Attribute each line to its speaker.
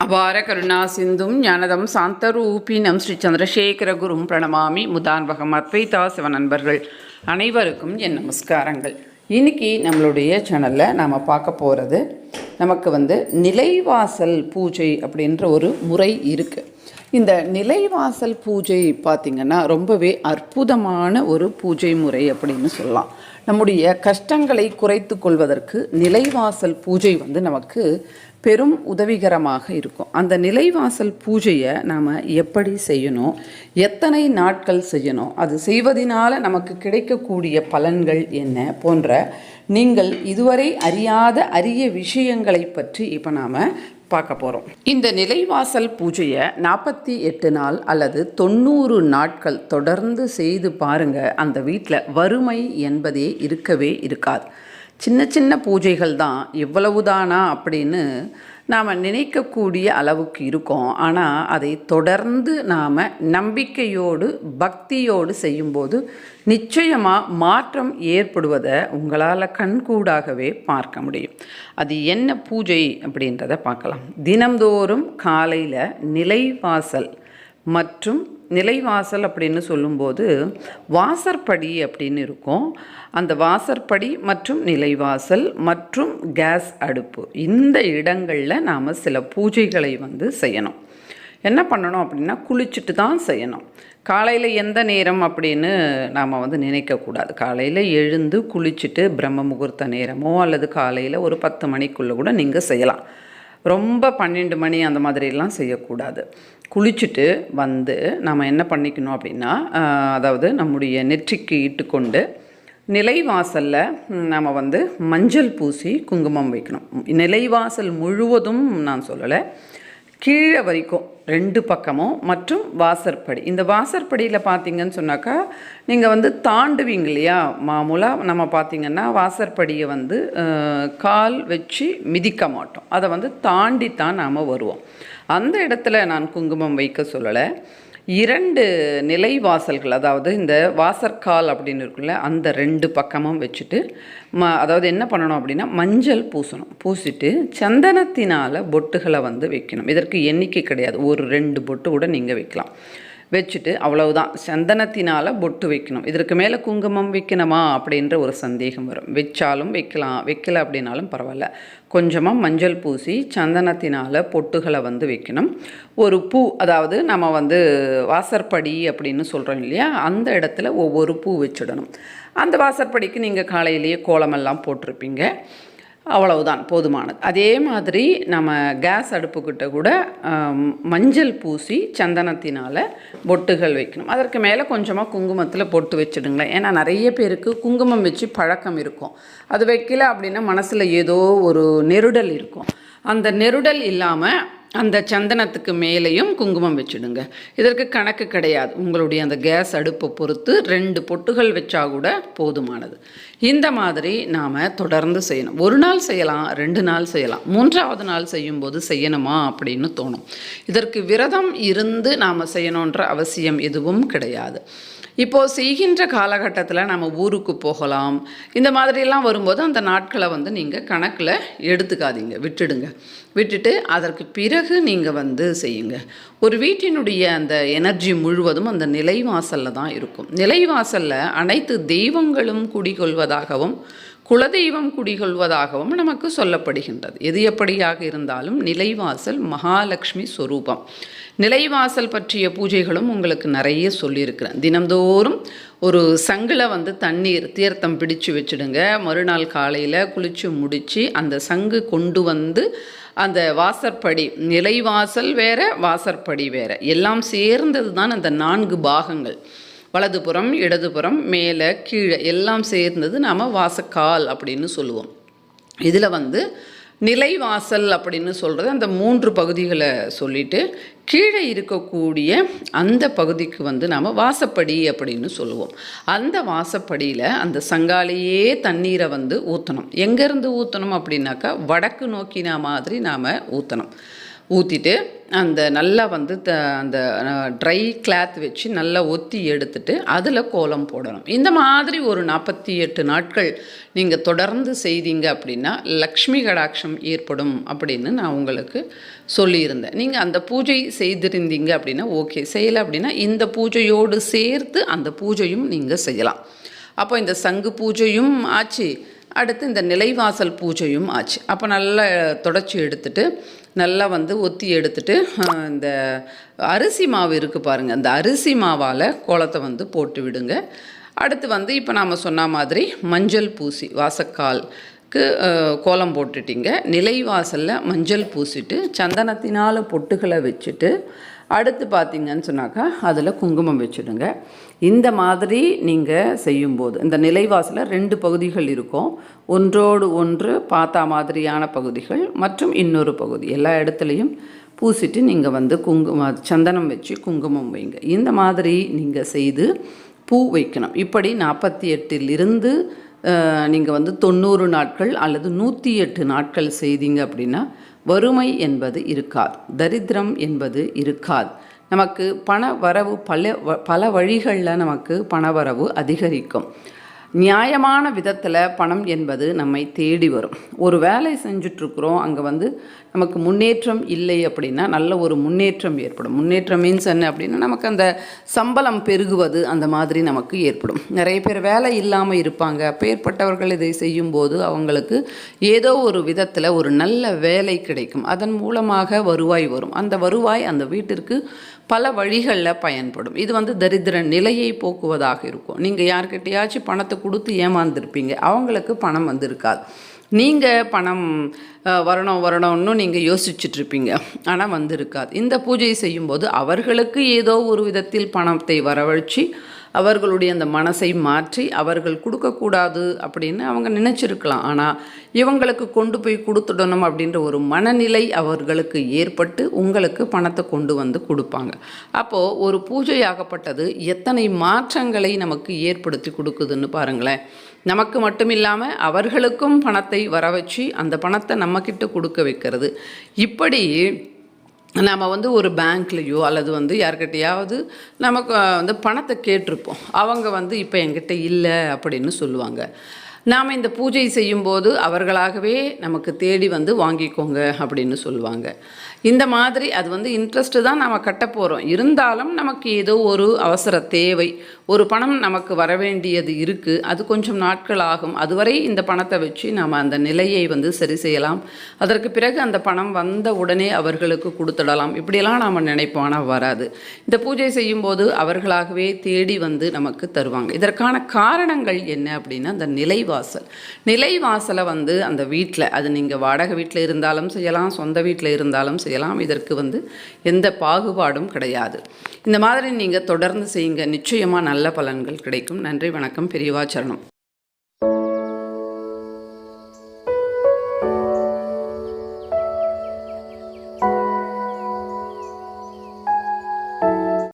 Speaker 1: அபார கருணா சிந்தும் ஞானதம் சாந்தரூபினம் ஸ்ரீ சந்திரசேகர குரும் பிரணமாமி முதான்பகம் அத்வைதா சிவ நண்பர்கள் அனைவருக்கும் என் நமஸ்காரங்கள். இன்னைக்கு நம்மளுடைய சேனலில் நாம் பார்க்க போகிறது நமக்கு வந்து நிலைவாசல் பூஜை அப்படின்ற ஒரு முறை இருக்குது இந்த நிலைவாசல் பூஜை பார்த்திங்கன்னா ரொம்பவே அற்புதமான ஒரு பூஜை முறை அப்படின்னு சொல்லலாம். நம்முடைய கஷ்டங்களை குறைத்து கொள்வதற்கு நிலைவாசல் பூஜை வந்து நமக்கு பெரும் உதவிகரமாக இருக்கும். அந்த நிலைவாசல் பூஜையை நாம் எப்படி செய்யணும்? எத்தனை நாட்கள் செய்யணும்? அது செய்வதனால நமக்கு கிடைக்கக்கூடிய பலன்கள் என்ன? போன்ற நீங்கள் இதுவரை அறியாத அரிய விஷயங்களை பற்றி இப்போ நாம் பார்க்க போகிறோம் இந்த நிலைவாசல் பூஜையை நாற்பத்தி எட்டு நாள் அல்லது தொண்ணூறு நாட்கள் தொடர்ந்து செய்து பாருங்க. அந்த வீட்டில் வறுமை என்பதே இருக்கவே இருக்காது. சின்ன சின்ன பூஜைகள் தான் இவ்வளவுதானா அப்படின்னு நாம் நினைக்கக்கூடிய அளவுக்கு இருக்கோம். ஆனால் அதை தொடர்ந்து நாம் நம்பிக்கையோடு பக்தியோடு செய்யும்போது நிச்சயமாக மாற்றம் ஏற்படுவதை உங்களால் கண்கூடாகவே பார்க்க முடியும். அது என்ன பூஜை அப்படின்றத பார்க்கலாம். தினம்தோறும் காலையில் நிலைவாசல் மற்றும் நிலைவாசல் அப்படின்னு சொல்லும்போது வாசற்படி அப்படின்னு இருக்கும். அந்த வாசற்படி மற்றும் நிலைவாசல் மற்றும் கேஸ் அடுப்பு இந்த இடங்களில் நாம் சில பூஜைகளை வந்து செய்யணும். என்ன பண்ணணும் அப்படின்னா குளிச்சுட்டு தான் செய்யணும். காலையில் எந்த நேரம் அப்படின்னு நாம் வந்து நினைக்கக்கூடாது காலையில் எழுந்து குளிச்சுட்டு பிரம்ம முகூர்த்த நேரமோ அல்லது காலையில் ஒரு பத்து மணிக்குள்ளே கூட நீங்கள் செய்யலாம். ரொம்ப பன்னெண்டு மணி அந்த மாதிரிலாம் செய்யக்கூடாது. குளிச்சுட்டு வந்து நம்ம என்ன பண்ணிக்கணும் அப்படின்னா அதாவது நம்முடைய நெற்றிக்கு இட்டுக்கொண்டு நிலைவாசலில் நம்ம வந்து மஞ்சள் பூசி குங்குமம் வைக்கணும். நிலைவாசல் முழுவதும் நான் சொல்லலை. கீழே வரைக்கும் ரெண்டு பக்கமும் மற்றும் வாசற்படி. இந்த வாசற்படியில் பார்த்தீங்கன்னு சொன்னாக்கா நீங்கள் வந்து தாண்டுவீங்க இல்லையா? மாமூலாக நம்ம பார்த்தீங்கன்னா வாசற்படியை வந்து கால் வச்சு மிதிக்க மாட்டோம். அதை வந்து தாண்டி தான் நாம் வருவோம். அந்த இடத்துல நான் குங்குமம் வைக்க சொல்லலை. இரண்டு நிலை வாசல்கள் அதாவது இந்த வாசற்கால் அப்படின்னு இருக்குல்ல அந்த ரெண்டு பக்கமும் வச்சுட்டு ம அதாவது என்ன பண்ணணும் அப்படின்னா மஞ்சள் பூசணும். பூசிட்டு சந்தனத்தினால் பொட்டுகளை வந்து வைக்கணும். இதற்கு எண்ணிக்கை கிடையாது. ஒரு ரெண்டு பொட்டு கூட நீங்கள் வைக்கலாம். வச்சுட்டு அவ்வளவுதான். சந்தனத்தினால் பொட்டு வைக்கணும். இதற்கு மேலே குங்குமம் வைக்கணுமா? அப்படின்ற ஒரு சந்தேகம் வரும். வச்சாலும் வைக்கலாம். வைக்கல அப்படின்னாலும் பரவாயில்ல. கொஞ்சமாக மஞ்சள் பூசி சந்தனத்தினால் பொட்டுகளை வந்து வைக்கணும். ஒரு பூ அதாவது நம்ம வந்து வாசற்படி அப்படின்னு சொல்கிறோம் இல்லையா? அந்த இடத்துல ஒவ்வொரு பூ வச்சிடணும். அந்த வாசற்படிக்கு நீங்கள் காலையிலேயே கோலமெல்லாம் போட்டிருப்பீங்க. அவ்வளவுதான் போதுமானது. அதே மாதிரி நம்ம கேஸ் அடுப்புக்கிட்ட கூட மஞ்சள் பூசி சந்தனத்தினால் பொட்டுகள் வைக்கணும். அதற்கு மேலே கொஞ்சமாக குங்குமத்தில் பொட்டு வச்சிடுங்களேன். ஏன்னா நிறைய பேருக்கு குங்குமம் வச்சு பழக்கம் இருக்கும். அது வைக்கல அப்படின்னா மனசில் ஏதோ ஒரு நெருடல் இருக்கும். அந்த நெருடல் இல்லாமல் அந்த சந்தனத்துக்கு மேலேயும் குங்குமம் வச்சுடுங்க. இதற்கு கணக்கு கிடையாது. உங்களுடைய அந்த கேஸ் அடுப்பை பொறுத்து ரெண்டு பொட்டுகள் வச்சா கூட போதுமானது. இந்த மாதிரி நாம் தொடர்ந்து செய்யணும். ஒரு நாள் செய்யலாம் ரெண்டு நாள் செய்யலாம். மூன்றாவது நாள் செய்யும்போது செய்யணுமா அப்படின்னு தோணும். இதற்கு விரதம் இருந்து நாம் செய்யணுன்ற அவசியம் எதுவும் கிடையாது. இப்போது செய்கின்ற காலகட்டத்தில் நம்ம ஊருக்கு போகலாம். இந்த மாதிரிலாம் வரும்போது அந்த நாட்களை வந்து நீங்கள் கணக்கில் எடுத்துக்காதீங்க விட்டுடுங்க. விட்டுட்டு அதற்கு பிறகு நீங்கள் வந்து செய்யுங்க. ஒரு வீட்டினுடைய அந்த எனர்ஜி முழுவதும் அந்த நிலைவாசலில் தான் இருக்கும். நிலைவாசலில் அனைத்து தெய்வங்களும் குடிகொள்வதாகவும் குலதெய்வம் குடிகொள்வதாகவும் நமக்கு சொல்லப்படுகின்றது. எது எப்படியாக இருந்தாலும் நிலைவாசல் மகாலட்சுமி ஸ்வரூபம் நிலைவாசல் பற்றிய பூஜைகளும் உங்களுக்கு நிறைய சொல்லியிருக்கிறேன். தினந்தோறும் ஒரு சங்கில் வந்து தண்ணீர் தீர்த்தம் பிடிச்சு வச்சுடுங்க. மறுநாள் காலையில் குளித்து முடித்து அந்த சங்கு கொண்டு வந்து அந்த வாசற்படி நிலைவாசல் வேற வாசற்படி வேற. எல்லாம் சேர்ந்தது தான் அந்த நான்கு பாகங்கள். வலதுபுறம் இடதுபுறம் மேலே கீழே எல்லாம் சேர்ந்தது நாம் வாசக்கால் அப்படின்னு சொல்லுவோம். இதில் வந்து நிலைவாசல் அப்படின்னு சொல்கிறது அந்த மூன்று பகுதிகளை சொல்லிட்டு கீழே இருக்கக்கூடிய அந்த பகுதிக்கு வந்து நாம் வாசப்படி அப்படின்னு சொல்லுவோம். அந்த வாசப்படியில் அந்த சங்காலேயே தண்ணீரை வந்து ஊற்றணும் எங்கேருந்து ஊற்றணும் அப்படின்னாக்கா வடக்கு நோக்கினா மாதிரி நாம் ஊற்றணும் ஊற்றிட்டு அந்த நல்லா வந்து த அந்த ட்ரை கிளாத் வச்சு நல்லா ஒத்தி எடுத்துட்டு அதில் கோலம் போடணும். இந்த மாதிரி ஒரு நாற்பத்தி எட்டு நாட்கள் நீங்கள் தொடர்ந்து செய்தீங்க அப்படின்னா லக்ஷ்மி கடாட்சம் ஏற்படும் அப்படின்னு நான் உங்களுக்கு சொல்லியிருந்தேன். நீங்கள் அந்த பூஜை செய்திருந்தீங்க அப்படின்னா ஓகே. செய்யலை அப்படின்னா இந்த பூஜையோடு சேர்த்து அந்த பூஜையும் நீங்கள் செய்யலாம். அப்போ இந்த சங்கு பூஜையும் ஆச்சு. அடுத்து இந்த நிலைவாசல் பூஜையும் ஆச்சு. அப்போ நல்லா தொடச்சி எடுத்துட்டு நல்லா வந்து ஒத்தி எடுத்துட்டு இந்த அரிசி மாவு இருக்குது பாருங்கள் அந்த அரிசி மாவால் கோலத்தை வந்து போட்டு விடுங்க. அடுத்து வந்து இப்போ நாம் சொன்ன மாதிரி மஞ்சள் பூசி வாசக்கால்க்கு கோலம் போட்டுட்டீங்க. நிலைவாசலில் மஞ்சள் பூசிட்டு சந்தனத்தினால் பொட்டுகளை வச்சுட்டு அடுத்து பார்த்தீங்கன்னு சொன்னாக்கா அதில் குங்குமம் வச்சுடுங்க. இந்த மாதிரி நீங்கள் செய்யும்போது இந்த நிலைவாசலில் ரெண்டு பகுதிகள் இருக்கும். ஒன்றோடு ஒன்று பார்த்தா மாதிரியான பகுதிகள் மற்றும் இன்னொரு பகுதி. எல்லா இடத்துலையும் பூசிட்டு நீங்கள் வந்து குங்கும சந்தனம் வச்சு குங்குமம் வைங்க. இந்த மாதிரி நீங்கள் செய்து பூ வைக்கணும். இப்படி நாற்பத்தி எட்டிலிருந்து நீங்கள் வந்து தொண்ணூறு நாட்கள் அல்லது நூற்றி எட்டு நாட்கள் செய்தீங்க அப்படின்னா வறுமை என்பது இருக்காது. தரித்திரம் என்பது இருக்காது. நமக்கு பண வரவு பல வ- பல வழிகளில் நமக்கு பண வரவு அதிகரிக்கும். நியாயமான விதத்தில் பணம் என்பது நம்மை தேடி வரும். ஒரு வேலை செஞ்சுட்ருக்குறோம் அங்கே வந்து நமக்கு முன்னேற்றம் இல்லை அப்படின்னா நல்ல ஒரு முன்னேற்றம் ஏற்படும். முன்னேற்றம் மீன்ஸ் என்ன அப்படின்னா நமக்கு அந்த சம்பளம் பெருகுவது அந்த மாதிரி நமக்கு ஏற்படும். நிறைய பேர் வேலை இல்லாமல் இருப்பாங்க. பேர்பட்டவர்கள் இதை செய்யும்போது அவங்களுக்கு ஏதோ ஒரு விதத்தில் ஒரு நல்ல வேலை கிடைக்கும். அதன் மூலமாக வருவாய் வரும். அந்த வருவாய் அந்த வீட்டிற்கு பல வழிகளில் பயன்படும். இது வந்து தரித்திர நிலையை போக்குவதாக இருக்கும். நீங்கள் யார்கிட்டயாச்சும் பணத்தை கொடுத்து ஏமாந்துருப்பீங்க. அவங்களுக்கு பணம் வந்திருக்காது. நீங்கள் பணம் வரணும் வரணும்னு நீங்கள் யோசிச்சுட்ருப்பீங்க. ஆனால் வந்திருக்காது. இந்த பூஜை செய்யும்போது அவர்களுக்கு ஏதோ ஒரு விதத்தில் பணத்தை வரவழைச்சி அவர்களுடைய அந்த மனசை மாற்றி அவர்கள் கொடுக்கக்கூடாது அப்படின்னு அவங்க நினச்சிருக்கலாம். ஆனால் இவங்களுக்கு கொண்டு போய் கொடுத்துடணும் அப்படின்ற ஒரு மனநிலை அவர்களுக்கு ஏற்பட்டு உங்களுக்கு பணத்தை கொண்டு வந்து கொடுப்பாங்க. அப்போது ஒரு பூஜையாகப்பட்டது எத்தனை மாற்றங்களை நமக்கு ஏற்படுத்தி கொடுக்குதுன்னு பாருங்களேன். நமக்கு மட்டும் இல்லாமல் அவர்களுக்கும் பணத்தை வர வச்சு அந்த பணத்தை நம்மக்கிட்ட கொடுக்க வைக்கிறது. இப்படி நம்ம வந்து ஒரு பேங்க்லேயோ அல்லது வந்து யார்கிட்டயாவது நமக்கு வந்து பணத்தை கேட்டிருப்போம். அவங்க வந்து இப்போ என்கிட்ட இல்லை அப்படின்னு சொல்லுவாங்க. நாம் இந்த பூஜை செய்யும்போது அவர்களாகவே நமக்கு தேடி வந்து வாங்கிக்கோங்க அப்படின்னு சொல்லுவாங்க. இந்த மாதிரி அது வந்து இன்ட்ரெஸ்ட்டு தான் நம்ம கட்ட போகிறோம் இருந்தாலும் நமக்கு ஏதோ ஒரு அவசர தேவை. ஒரு பணம் நமக்கு வர வேண்டியது இருக்குது அது கொஞ்சம் நாட்கள் ஆகும். அதுவரை இந்த பணத்தை வச்சு நாம் அந்த நிலையை வந்து சரி செய்யலாம். அதற்கு பிறகு அந்த பணம் வந்த உடனே அவர்களுக்கு கொடுத்துடலாம். இப்படியெல்லாம் நாம் நினைப்போம். ஆனால் வராது. இந்த பூஜை செய்யும்போது அவர்களாகவே தேடி வந்து நமக்கு தருவாங்க. இதற்கான காரணங்கள் என்ன அப்படின்னா அந்த நிலைவாசல். நிலைவாசலை வந்து அந்த வீட்டில் அது நீங்கள் வாடகை வீட்டில் இருந்தாலும் செய்யலாம் சொந்த வீட்டில் இருந்தாலும் செய்யலாம். செய்யலாம். இதற்கு வந்து எந்த பாகுபாடும் கிடையாது. இந்த மாதிரி நீங்கள் தொடர்ந்து செய்யுங்க. நிச்சயமாக நல்ல பலன்கள் கிடைக்கும். நன்றி வணக்கம். பெரியவாச்சரணம்